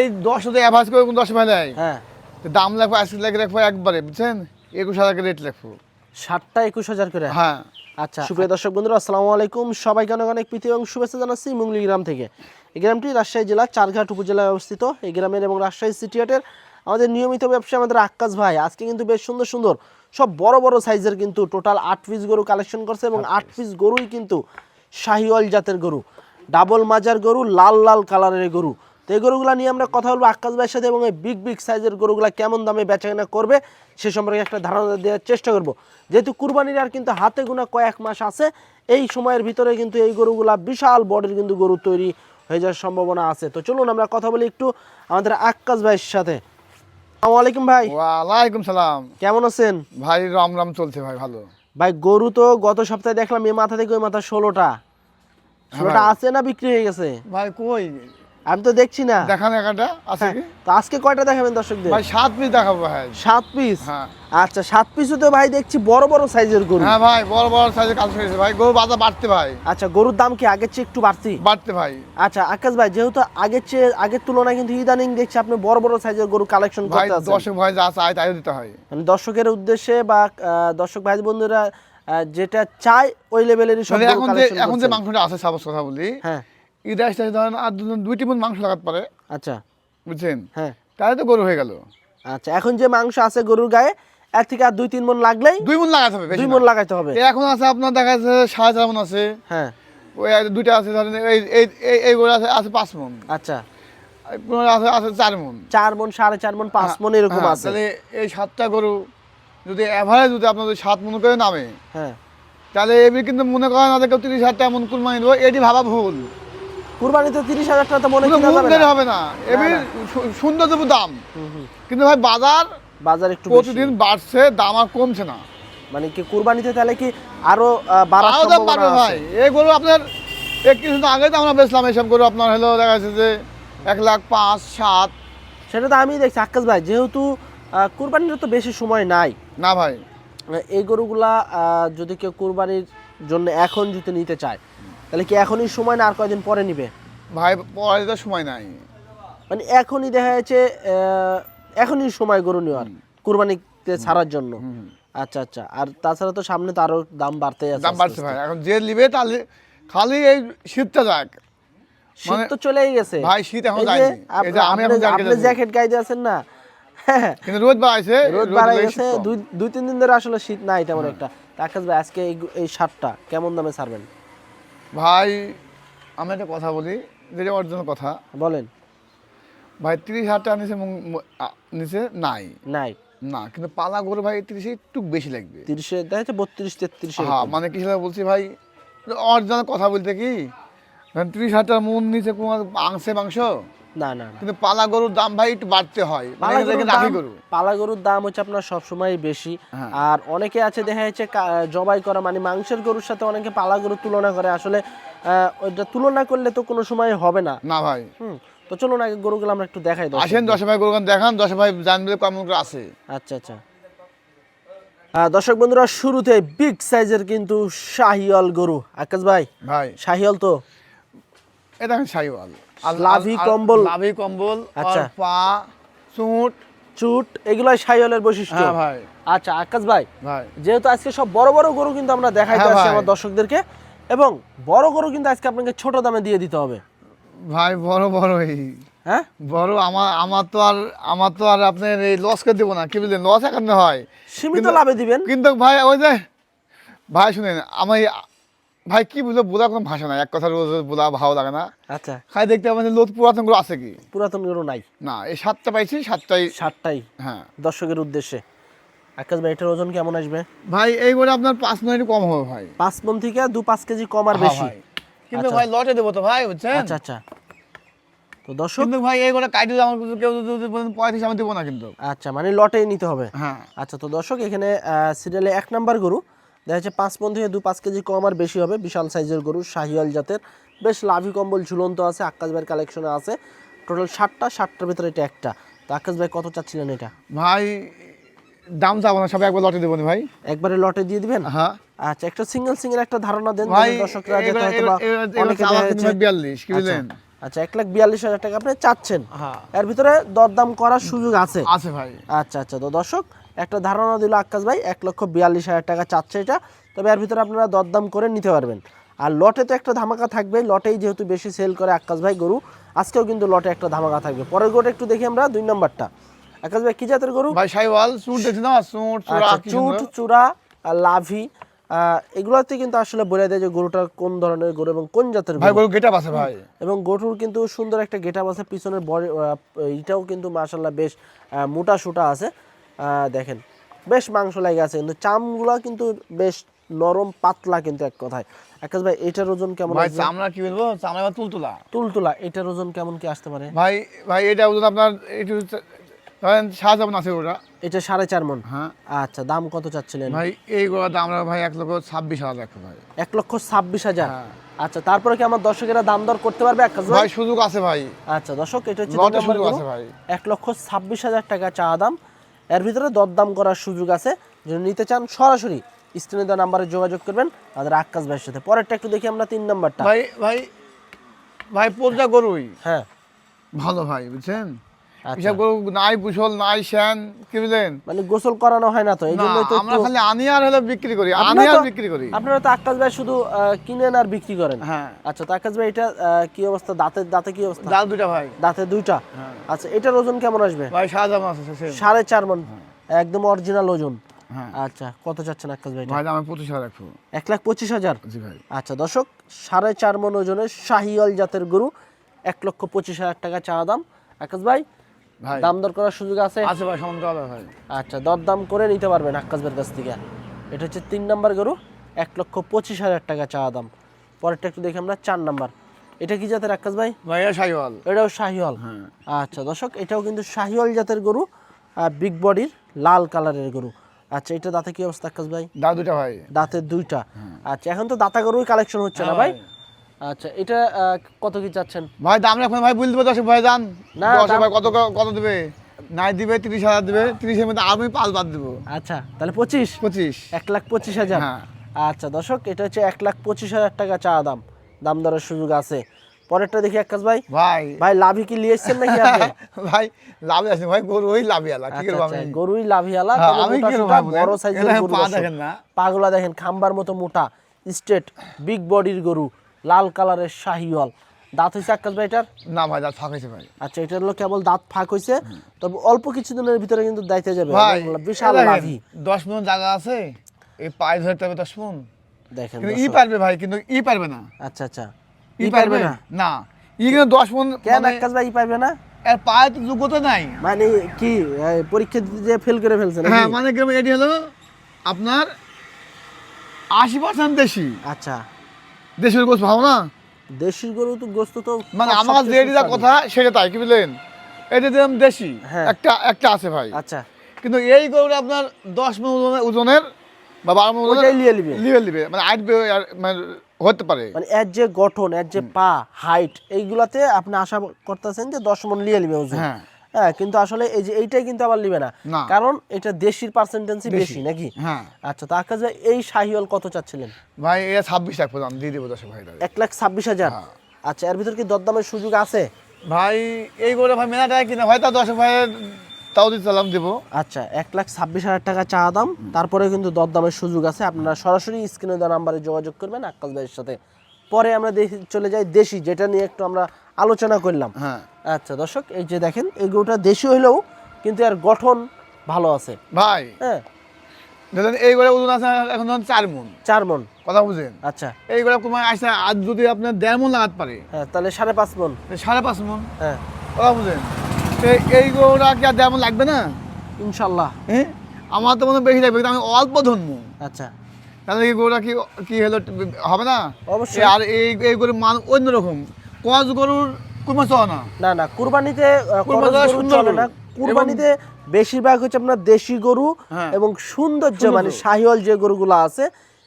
এই দশ হাজার অ্যাভারেজ করে কোন দশ ভাই নেয় হ্যাঁ। দাম লাগবে আশি লাখ রাখব একবারে বুঝছেন? একুশ হাজার রেট রাখব ষাটটা একুশ হাজার করে? হ্যাঁ। আচ্ছা। সুপ্রিয় দর্শক বন্ধুরা আসসালামু আলাইকুম। সবাইকে অনেক অনেক প্রীতি এবং শুভেচ্ছা জানাচ্ছি মুঙ্গলি গ্রাম থেকে। এই গ্রামটি রাজশাহী জেলার চারঘাট উপজেলায় অবস্থিত। এই গ্রামের এবং রাজশাহী সিটি হাটের আমাদের নিয়মিত ব্যবসা আমাদের আক্কাস ভাই। আজকে কিন্তু বেশ সুন্দর সুন্দর সব বড় বড় সাইজের কিন্তু টোটাল আট পিস গরু কালেকশন করছে এবং আট পিস গরুই কিন্তু শাহিওয়াল জাতের গরু। ডাবল মাজার গরু লাল লাল কালারের গরু। তো এই গরুগুলা নিয়ে আমরা কথা বলব আক্কাস ভাইয়ের সাথে এবং এই বিগ বিগ সাইজের গরুগুলা কেমন দামে বেচাকেনা করবে সে সম্পর্কে একটা ধারণা দেওয়ার চেষ্টা করব। যেহেতু কুরবানির আর কিন্তু হাতে গোনা কয়েক মাস আছে এই সময়ের ভিতরে কিন্তু এই গরুগুলা বিশাল বডির কিন্তু গরু তৈরি হয়ে যাওয়ার সম্ভাবনা আছে। তো চলুন আমরা কথা বলি একটু আমাদের আক্কাস ভাইয়ের সাথে। ভাই। ওয়ালাইকুম সালাম। কেমন আছেন? ভাই রাম রাম চলছে ভাই ভালো। ভাই গরু তো গত সপ্তাহে দেখলাম এই মাথা থেকে ওই মাথা ষোলোটা। ষোলোটা আছে না বিক্রি হয়ে গেছে? ভাই কই? আমি তো দেখছি না। দেখান একাটা আছে হ্যাঁ, তো আজকে কয়টা দেখাবেন দর্শকদের? ভাই সাত পিস দেখাবো ভাই। সাত পিস হ্যাঁ। আচ্ছা সাত পিসও তো ভাই দেখছি বড় বড় সাইজের গরু। হ্যাঁ ভাই বড় বড় সাইজের কাজ হয়েছে ভাই। গরু বাজার বাড়তে ভাই। আচ্ছা গরুর দাম কি আগের চেয়ে একটু বাড়তি? বাড়তে ভাই। আচ্ছা আকাশ ভাই যেহেতু আগের চেয়ে আগের তুলনায় কিন্তু ইদানিং দেখছি আপনি বড় বড় সাইজের গরু কালেকশন করতে আছেন। দর্শক ভাই যা চায় তাই দিতে হয়। মানে দর্শকের উদ্দেশ্যে বা দর্শক ভাই বন্ধুরা যেটা চায় ওই লেভেলেরই সব মানে এখন যে এখন যে মাংসটা আছে সাপোজ কথা বলি হ্যাঁ। আসতে ধরেন আর দু- দুইটি মন মাংস লাগাতে পারে। আচ্ছা। বুঝছেন? হ্যাঁ। তাহলে তো গরু হয়ে গেল। আচ্ছা এখন যে মাংস আছে গরুর গায়ে এক থেকে আর দুই তিন মন লাগলেই দুই মন লাগাতে হবে দুই মন লাগাইতে হবে। এখন আছে আপনার দেখা যাচ্ছে সাড়ে চার মন আছে। হ্যাঁ। ওই দুইটা আছে ধরেন এই এই এই- এই গরু আছে আছে পাঁচ মন আচ্ছা। আছে আছে চার মন চার মন সাড়ে চার মন পাঁচ মন এরকম হ্যাঁ, আছে। তাহলে এই সাতটা গরু যদি এভারেজ যদি আপনার সাত মন করে নামে হ্যাঁ। তাহলে এমনি কিন্তু মনে করেন না কেউ তিরিশ হাজার টাকা মন কুরবানি দেবো এটি ভাবা ভুল। কুরবানিতে তিরিশ হাজার টাকা মনে কোনো হবে না। এমনি সুন্দর দেবো দাম। কিন্তু ভাই বাজার বাজার একটু। প্রতিদিন বাড়ছে দাম আর কমছে না। মানে কি কুরবানিতে তাহলে কি আরও বাড়ার সম্ভাবনা ভাই। গরু আপনার এক কিছুদিন আগে তো আমরা বেচলাম এইসব গরু আপনার হলো দেখা যাচ্ছে যে এক লাখ পাঁচ সাত। সেটা তো আমি দেখছি। আকাশ ভাই যেহেতু কুরবানির তো বেশি সময় নাই। না ভাই। এই গরুগুলা যদি কেউ কুরবানির জন্য এখন যদি নিতে চায় তাহলে কি এখনই সময় না আর কয়দিন পরে নিবে? ভাই পরে তো সময় নাই। মানে এখনই দেখা যাচ্ছে এখনই সময় গরু নেওয়ার কুরবানিতে ছাড়ার জন্য। আচ্ছা আচ্ছা। আর তাছাড়া তো সামনে তো আরও দাম বাড়তে আছে দাম বাড়ছে ভাই। এখন যে নিবে তাহলে খালি এই শীতটা যাক। শীত মানে- তো চলেই গেছে। ভাই, শীত এখন যায়নি। এই যে আমি এখন আপনি- জ্যাকেট গাইতে আছেন না? কিন্তু রোদ বাড়াইছে। রোদ রোদ বাড়াই গেছে। দুই দুই তিন দিন ধরে আসলে শীত নাই তেমন একটা। আকাশ ভাই আজকে এই এই শার্টটা কেমন দামে ছাড়বেন? ভাই আমি একটা কথা বলি যেটা অরিজিনাল কথা। বলেন। ভাই তিরিশ হাজার টাকা নিচে নিচে নাই। নাই। না কিন্তু পালা গরু ভাই তিরিশে একটু বেশি লাগবে। তিরিশে দেখা যাচ্ছে বত্রিশ তেত্রিশ হ্যাঁ মানে কি সেটা বলছি ভাই অরিজিনাল কথা বলতে কি? তিরিশ হাজার টাকা মন নিচে কোনো মাংসে মাংস। না না কিন্তু পালা গরুর দাম ভাই একটু বাড়তে হয়। মানে পালা গরুর দাম হচ্ছে আপনার সবসময় বেশি। হ্যাঁ। আর অনেকে আছে দেখা যাচ্ছে জবাই করা মানে মাংসের গরুর সাথে অনেকে পালা গরুর তুলনা করে। আসলে ওইটা তুলনা করলে তো কোনো সময় হবে না। না ভাই। হুম তো চলুন আগে গরুগুলো আমরা একটু দেখাই আসেন দশ ভাই গরু দেখান। দশ ভাই জানবে কেমন আছে। আচ্ছা আচ্ছা। দর্শক বন্ধুরা শুরুতে বিগ সাইজের কিন্তু শাহিয়াল গরু। আকাশ ভাই ভাই। শাহিয়াল তো? এটা সাইওয়াল লাভি কম্বল। লাভি কম্বল আচ্ছা। পা চুট। চুট এগুলাই শাহিয়ালের বৈশিষ্ট্য। হ্যাঁ ভাই। আচ্ছা আকাশ ভাই ভাই। যেহেতু আজকে সব বড় বড় গরু কিন্তু আমরা দেখাইতে হ্যাঁ আসছি আমার দর্শকদেরকে এবং বড় গরু কিন্তু আজকে আপনাকে ছোট দামে দিয়ে দিতে হবে। ভাই বড় বড় এই। হ্যাঁ? বড় আমার আমার তো আর আমার তো আর আপনার এই লস করে দেবো না। কি বুঝলেন লস এখানে হয়। সীমিত লাভে দিবেন। কিন্তু ভাই ওই যে ভাই শুনেন এই- ভাই কি বুঝলো? বোলা কোনো ভাষা নাই। এক কথা রোজ রোজ বোলা ভালো লাগে না। আচ্ছা। খাই দেখতে আমাদের লোক পুরাতনগুলো আছে কি? পুরাতন গরু নাই। না এই সাতটা পাইছি সাতটাই সাতটাই। হ্যাঁ। দর্শকের উদ্দেশ্যে। আকাশ ভাই এটার ওজন কেমন আসবে? ভাই এই করে আপনার পাঁচ মিনিট কম হবে ভাই। পাঁচ মন থেকে দু পাঁচ কেজি কম আর হ্যাঁ বেশি। কিন্তু আচ্ছা। ভাই লটে দেবো তো ভাই বুঝছেন? আচ্ছা আচ্ছা। তো দর্শক কিন্তু ভাই এই করে কাটি আমার কেউ যদি বলেন পঁয়ত্রিশ আমি দেবো না কিন্তু। আচ্ছা মানে লটেই নিতে হবে। হ্যাঁ। আচ্ছা তো দর্শক এখানে সিরিয়ালে এক নাম্বার গরু। দেখা যাচ্ছে পাঁচ পন থেকে দু পাঁচ কেজি কম আর বেশি হবে। বিশাল সাইজের গরু শাহিয়াল জাতের। বেশ লাভি কম্বল ঝুলন্ত আছে আকাশ ভাইয়ের কালেকশনে আছে। টোটাল ষাটটা ষাটটার ভিতরে এটা একটা। তো আকাশ ভাই কত চাচ্ছিলেন এটা? ভাই দাম চাবো না সবাই একবার লটে দেবো ভাই। একবারে লটে দিয়ে দিবেন? হ্যাঁ। আচ্ছা একটা সিঙ্গেল সিঙ্গেল একটা ধারণা দেন ভাই দর্শকরা যেটা হয়তো বা অনেকে বিয়াল্লিশ কি আচ্ছা, বুঝলেন আচ্ছা এক লাখ বিয়াল্লিশ হাজার টাকা আপনি চাচ্ছেন। হ্যাঁ। এর ভিতরে দরদাম করার সুযোগ আছে। আছে ভাই। আচ্ছা আচ্ছা তো দর্শক একটা ধারণা দিল আকাশ ভাই এক লক্ষ বিয়াল্লিশ হাজার টাকা চাচ্ছে এটা। তবে এর ভিতরে আপনারা দরদাম করে নিতে পারবেন। আর লটে তো একটা ধামাকা থাকবে লটেই যেহেতু বেশি সেল করে আক্কাস ভাই গরু আজকেও কিন্তু লটে একটা ধামাকা থাকবে। পরের গরুটা একটু দেখি আমরা দুই নম্বরটা। আকাশ ভাই কি জাতের গরু? ভাই সাইওয়াল চুট দেখছি না? চুট চূড়া আচ্ছা, চুট চূড়া আর লাভি এগুলোতে কিন্তু আসলে বলে দেয় যে গরুটা কোন ধরনের গরু এবং কোন জাতের ভাই গরু। গেটআপ আছে ভাই। এবং গরুর কিন্তু সুন্দর একটা গেটাপ আছে পিছনের বডি এটাও কিন্তু মাশাল্লাহ বেশ মোটা সুটা আছে। দেখেন বেশ মাংস লাগে আছে কিন্তু চামগুলা কিন্তু বেশ নরম পাতলা কিন্তু এক কথায়। আকাশ ভাই এটার ওজন কেমন ভাই চামড়া কি বলব? চামড়া বা তুলতুলা। তুলতুলা এটার ওজন কেমন কি আসতে পারে? ভাই ভাই এটা ওজন আপনার একটু ধরেন যেমন আছে ওটা এটা সাড়ে চার মন। হ্যাঁ। আচ্ছা দাম কত চাচ্ছিলেন? ভাই এই গোড়াটা আমরা ভাই এক লক্ষ ছাব্বিশ হাজার ভাই। এক লক্ষ ছাব্বিশ হাজার? হ্যাঁ। আচ্ছা তারপরে কি আমার দর্শকেরা দাম দর করতে পারবে আকাশ ভাই? সুযোগ আছে ভাই। আচ্ছা দর্শক এটা হচ্ছে এক লক্ষ ছাব্বিশ হাজার টাকা চা দাম। এর ভিতরে দরদাম করার সুযোগ আছে। যদি নিতে চান সরাসরি স্ক্রিনে দেওয়া নাম্বারে যোগাযোগ করবেন। তাদের আকাশ ভাইয়ের সাথে। পরেরটা একটু দেখি আমরা তিন নাম্বারটা। ভাই ভাই ভাই পোজা গরুই। হ্যাঁ। ভালো ভাই বুঝছেন? এসব গরু নাই কুশল নাই শ্যান কি বুঝলেন? মানে গোসল করানো হয় না তো এই তো আমরা খালি আনি আর হলে বিক্রি করি আনি আর বিক্রি করি। আপনারা তো আকাশ ভাই শুধু কিনেন আর বিক্রি করেন। হ্যাঁ। আচ্ছা তো আকাশ ভাই এটা কি অবস্থা? দাঁতের দাঁতে কি অবস্থা? দুটা ভাই। দাঁতে দুইটা? হ্যাঁ। আচ্ছা এটার ওজন কেমন আসবে? ভাই শাহজাহান আছে সাড়ে চার মন? একদম অরিজিনাল ওজন। হ্যাঁ। আচ্ছা কত চাচ্ছেন আকাশ ভাই? ভাই আমি পঁচিশ হাজার রাখব। এক লাখ পঁচিশ হাজার? জি ভাই। আচ্ছা দর্শক সাড়ে চার মন ওজনের শাহিওয়াল জাতের গরু এক লক্ষ পঁচিশ হাজার টাকা চাওয়া দাম। আকাশ ভাই দাম দর করার সুযোগ আছে? আছে ভাই সমান হবে ভাই আচ্ছা দরদাম করে নিতে পারবেন ভাইয়ের কাছ থেকে। এটা হচ্ছে তিন নাম্বার গরু এক লক্ষ পঁচিশ হাজার টাকা চাওয়া দাম। পরেরটা একটু দেখি আমরা চার নাম্বার। এটা কি জাতের আকাশ ভাই? ভাই এটা শাহিওয়াল। এটাও শাহিওয়াল। হ্যাঁ। আচ্ছা দর্শক এটাও কিন্তু শাহিওয়াল জাতের গরু বিগ বডির লাল কালারের গরু। আচ্ছা এটা দাঁতে কি অবস্থা আকাশ ভাই? ডাল দুটা ভাই। দাঁতের দুইটা। আচ্ছা এখন তো দাতা গরুই কালেকশন হচ্ছে না হ্যাঁ ভাই। আচ্ছা এটা কত কি চাচ্ছেন? ভাই দাম রাখবেন ভাই বুঝতে দশ ভাই দাম না, দশ ভাই কত কত দেবে? নাই দিবে তিরিশ হাজার দেবে তিরিশের মধ্যে আমি পাঁচ বাদ দেবো। আচ্ছা তাহলে পঁচিশ? পঁচিশ। এক লাখ পঁচিশ হাজার? হ্যাঁ। আচ্ছা দর্শক এটা হচ্ছে এক লাখ পঁচিশ হাজার টাকা চা দাম। দাম দরের সুযোগ আছে। পরেরটা দেখি আকাশ ভাই। ভাই। ভাই লাভি কি নিয়ে এসছেন নাকি আপনি? ভাই লাভে আছে ভাই গরু ওই লাভে আলা কি আচ্ছা, করব আচ্ছা, আমি? গরুই লাভিয়ালা হ্যাঁ, আমি কি করব? বড় সাইজের গরু দেখেন না। পাগুলা দেখেন খাম্বার মতো মোটা স্টেট বিগ বডির গরু। লাল কালারের শাহিওয়াল। দাঁত হয়েছে আকাশ ভাই এটার? না ভাই দাঁত ফাঁকাইছে ভাই। আচ্ছা এটা হলো কেবল দাঁত ফাঁক হয়েছে তবে অল্প কিছুদিনের ভিতরে কিন্তু দাইতে যাবে। বিশাল লাভি। দশ মিনিট জায়গা আছে এই পায়ে ধরতে হবে দশ মিনিট দেখেন ই পারবে ভাই কিন্তু ই পারবে না। আচ্ছা আচ্ছা। ই পারবে না? না। ই কিন্তু দশ মিনিট কেন মানে আকাশ ভাই ই পারবে না? এর পায়ে তো যোগ্যতা নাই। মানে কি পরীক্ষা দিতে যে ফেল করে ফেলছে হ্যাঁ মানে কি এটি হলো আপনার আশি পার্সেন্ট দেশি। আচ্ছা। দেশের গোছ ভালো না? দেশি গরু তো গোস্ত তো মানে আমার যেটি কথা সেটা তাই কি বুঝলেন? এটা দিলাম দেশি হ্যাঁ। একটা একটা আছে ভাই। আচ্ছা। কিন্তু এই গরুটা আপনার দশ মন ওজনের- বা বারো মন ওজনের লিয়ে নিবে। লিবে লিবে। মানে আট বে- আর মানে হতে পারে। মানে এর যে গঠন এর যে পা হাইট এইগুলাতে আপনি আশা করতেছেন যে দশ মন লিয়ে নিবে ওজন। হ্যাঁ। হ্যাঁ কিন্তু আসলে এই যে এইটাই কিন্তু আবার নিবে না। কারণ এটা দেশির পার্সেন্টেন্সই বেশি নাকি? হ্যাঁ। আচ্ছা তো আকাশ ভাই এই শাহিওয়াল কত চাচ্ছিলেন? ভাই এটা ছাব্বিশ লাখ পর্যন্ত দিয়ে দেবো দশ ভাই এক লাখ ছাব্বিশ হাজার? হ্যাঁ। আচ্ছা এর ভিতর কি দরদামের সুযোগ আছে? ভাই এই গরুটা ভাই মেলাটা কিনা ভাই তা দশ ভাই তাও দিতে চালাম দেবো। আচ্ছা এক লাখ ছাব্বিশ হাজার টাকা চা দাম তারপরে কিন্তু দরদামের সুযোগ আছে। আপনারা সরাসরি স্ক্রিনে দেওয়া নাম্বারে যোগাযোগ করবেন আকাশ ভাইয়ের সাথে পরে আমরা দেখি চলে যাই দেশি যেটা নিয়ে একটু আমরা আলোচনা করলাম। হ্যাঁ। আচ্ছা দর্শক এই যে দেখেন এই গরুটা দেশি হইলেও কিন্তু এর গঠন ভালো আছে। ভাই হ্যাঁ। দেখেন এই গরু ওজন আছে এখন ধরুন চার মন। চার মন। কথা বুঝেন? আচ্ছা। এই তোমার আসে আজ যদি আপনার দেড় মন লাগাতে পারে হ্যাঁ তাহলে সাড়ে পাঁচ মন। সাড়ে পাঁচ মন? হ্যাঁ। কথা বুঝেন? এই গরুটা কি আর দেড় মন লাগবে না? ইনশাল্লাহ। হ্যাঁ? আমার তো মনে হয় বেশি লাগবে কিন্তু আমি অল্প ধরবো। আচ্ছা। তাহলে এই গরুটা কি কি হলো হবে না? অবশ্যই। আর এই এই গরুর মান অন্যরকম। কজ গরুর কোনো চলে না। না না কুরবানিতে চলে না। কুরবানিতে বেশিরভাগ হচ্ছে আপনার দেশি গরু হ্যাঁ। এবং সৌন্দর্য সুন্দর মানে গরু। শাহিওয়াল যে গরুগুলো আছে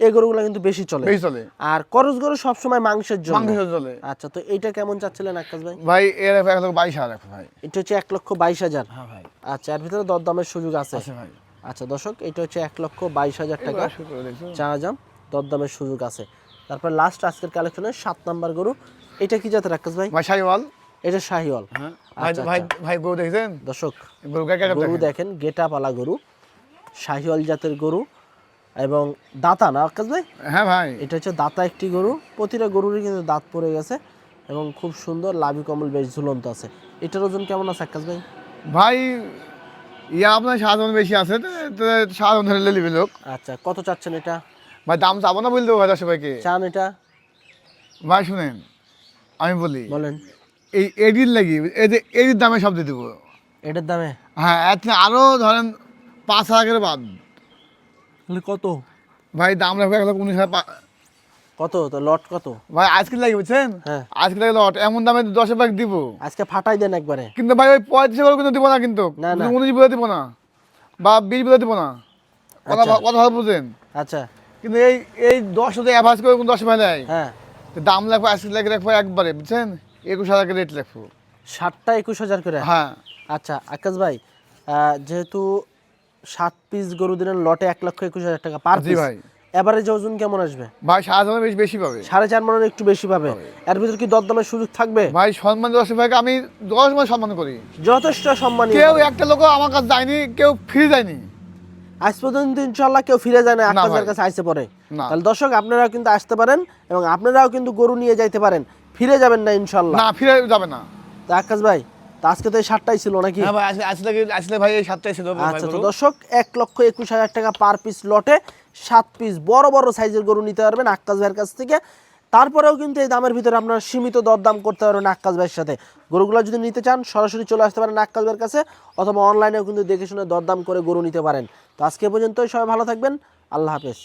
এই গরুগুলো কিন্তু বেশি চলে। বেশি চলে। আর করজ গরু সবসময় মাংসের জন্য। মাংস চলে। আচ্ছা তো এটা কেমন চাচ্ছিলেন আকাশ ভাই? ভাই এর এক লক্ষ বাইশ হাজার ভাই। এটা হচ্ছে এক লক্ষ বাইশ হাজার। হ্যাঁ ভাই। আচ্ছা এর ভিতরে দরদামের সুযোগ আছে। আছে ভাই। আচ্ছা দর্শক এটা হচ্ছে এক লক্ষ বাইশ হাজার টাকা শুরু করে দেখছ? চা জাম দরদামের সুযোগ আছে। তারপর লাস্ট আজকের কালেকশনের সাত নাম্বার গরু। এটা কি জাতের আকাশ ভাই? ভাই শাহিওয়াল। এটা শাহিওয়াল। হ্যাঁ। ভাই আচ্ছা, ভাই আচ্ছা। গরু দেখছেন? দর্শক গরু দেখেন গেটা পালা গরু শাহিওয়াল জাতের গরু এবং দাতা না আকাশ ভাই? হ্যাঁ ভাই। এটা হচ্ছে দাতা একটি গরু। প্রতিটা গরুরই কিন্তু দাঁত পড়ে গেছে এবং খুব সুন্দর লাভি কমল বেশ ঝুলন্ত আছে। এটার ওজন কেমন আছে আকাশ ভাই? ভাই ইয়া আপনার সাধারণ বেশি আছে সাধারণ ধরে লিবি লোক। আচ্ছা কত চাচ্ছেন এটা? ভাই দাম চাবো না বলতে ভাই সবাইকে? চান এটা? ভাই শুনেন আমি বলি বলেন। এই এডির লাগি এই যে এডির দামে সব দিয়ে দেবো। এটার দামে? হ্যাঁ এত আরও ধরেন পাঁচ হাজার বাদ। কত? ভাই দাম রাখব এক লাখ উনিশ হাজার কত? তো লট কত? ভাই আজকে লাগে বুঝছেন? হ্যাঁ। আজকে লাগে লট। এমন দামে দশ হাজার দিব। আজকে ফাটাই দেন একবারে। কিন্তু ভাই ওই পঁয়ত্রিশ করে কিন্তু দিব না কিন্তু। উনিশ বলে দিব না। বা বিশ বলে দিব না। কথা আচ্ছা। ভালো বুঝেন। আচ্ছা। কিন্তু এই এই দশ হাজার অ্যাভারেজ করে দশ ভাই নেয়। হ্যাঁ। দাম লাগবে আজকে লাগে রাখব একবারে বুঝছেন? একুশ হাজার রেট রাখব ষাটটা একুশ হাজার করে? হ্যাঁ। আচ্ছা আকাশ ভাই যেহেতু সাত পিস গরু দিলেন লটে এক লক্ষ একুশ হাজার টাকা। পার ভাই। এভারেজ ওজন কেমন আসবে? ভাই সাত হাজার বেশি বেশি পাবে। সাড়ে চার মনের একটু বেশি পাবে। এর ভিতর কি দরদামের সুযোগ থাকবে? ভাই সম্মান দশ ভাইকে আমি দশ মাস সম্মান করি। যথেষ্ট সম্মানীয় কেউ একটা লোক আমার কাছে যায়নি কেউ ফিরে যায়নি। আজ পর্যন্ত ইনশাল্লাহ কেউ ফিরে যায় না ভাই। কাছে পড়ে। না। তাহলে দর্শক আপনারাও কিন্তু আসতে পারেন এবং আপনারাও কিন্তু গরু নিয়ে যাইতে পারেন। ফিরে যাবেন না ইনশাল্লাহ না ফিরে যাবে না। তা আকাশ ভাই তা আজকে তো এই সাতটাই ছিল নাকি? হ্যাঁ ভাই আসলে ভাই এই সাতটাই ছিল আচ্ছা তো দর্শক এক লক্ষ একুশ হাজার টাকা পার পিস লটে সাত পিস বড় বড় সাইজের গরু নিতে পারবেন আক্কাস ভাইয়ের কাছ থেকে। তারপরেও কিন্তু এই দামের ভিতরে আপনারা সীমিত দরদাম করতে পারবেন আক্কাস ভাইয়ের সাথে। গরুগুলো যদি নিতে চান সরাসরি চলে আসতে পারেন আক্কাস ভাইয়ের কাছে অথবা অনলাইনেও কিন্তু দেখে শুনে দরদাম করে গরু নিতে পারেন। তো আজকে এ পর্যন্তই সবাই ভালো থাকবেন। আল্লাহ হাফেজ।